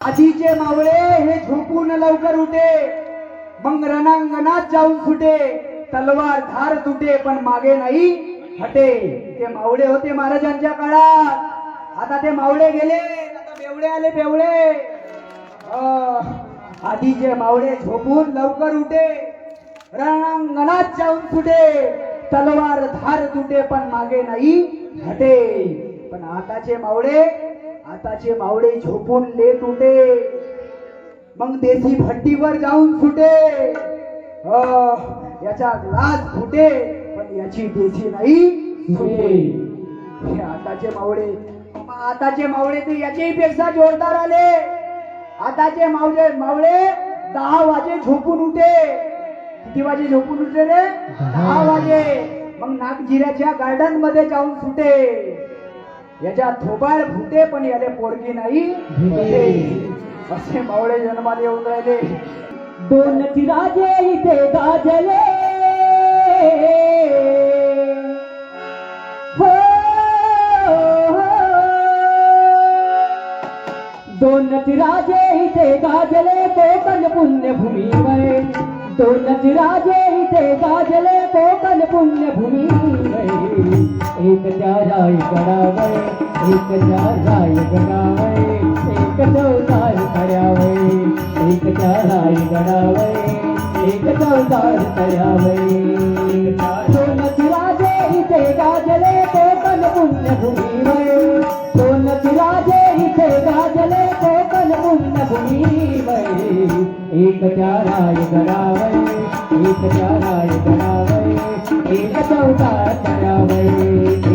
आधीचे मावळे हे झोपून लवकर उठे. मग रणांगणात जाऊन सुटे तलवार धार तुटे पण मागे नाही हटे. ते मावळे होते महाराजांच्या काळात. आता ते मावळे गेले. आता बेवडे आले बेवडे. आधीचे मावळे झोपून लवकर उठे. रणांगणात जाऊन सुटे तलवार धार तुटे पण मागे नाही हटे. पण आताचे मावळे आताचे मावळे झोपून लेट उठे. मग देशी भट्टीवर जाऊन सुटे. अह, याचा लाज फुटे पण याची देशी नाही हे आताचे मावळे आताचे मावळे तर याच्याही पेक्षा जोरदार आले. आताचे मावळे मावळे दहा वाजे झोपून उठे. किती वाजे झोपून उठले रे? दहा वाजे. मग नागजिऱ्याच्या गार्डनमध्ये जाऊन सुटे. याच्या थोबाड फुटे पण याले पोरगी नाही. असे मावळे जन्माला येऊन राहिले. दोन चिराजे इथे गाजले. हो, हो. दोन चिराजे इथे गाजले कोकण पुण्यभूमीवर. दोन चिराजे इथे गाजले कोकण पुण्यभूमीवर. एक जाय राय एक त्या राय एक चौदार तळ्यावर एक जाय राय एक चौदार तळ्यावर इथे गाजले कोकण पुण्यभूमीवर. दोन चिराजे इथे गाजले कोकण पुण्यभूमीवर. एक त्या राय गडावर एक त्या राय एक चौदार Hare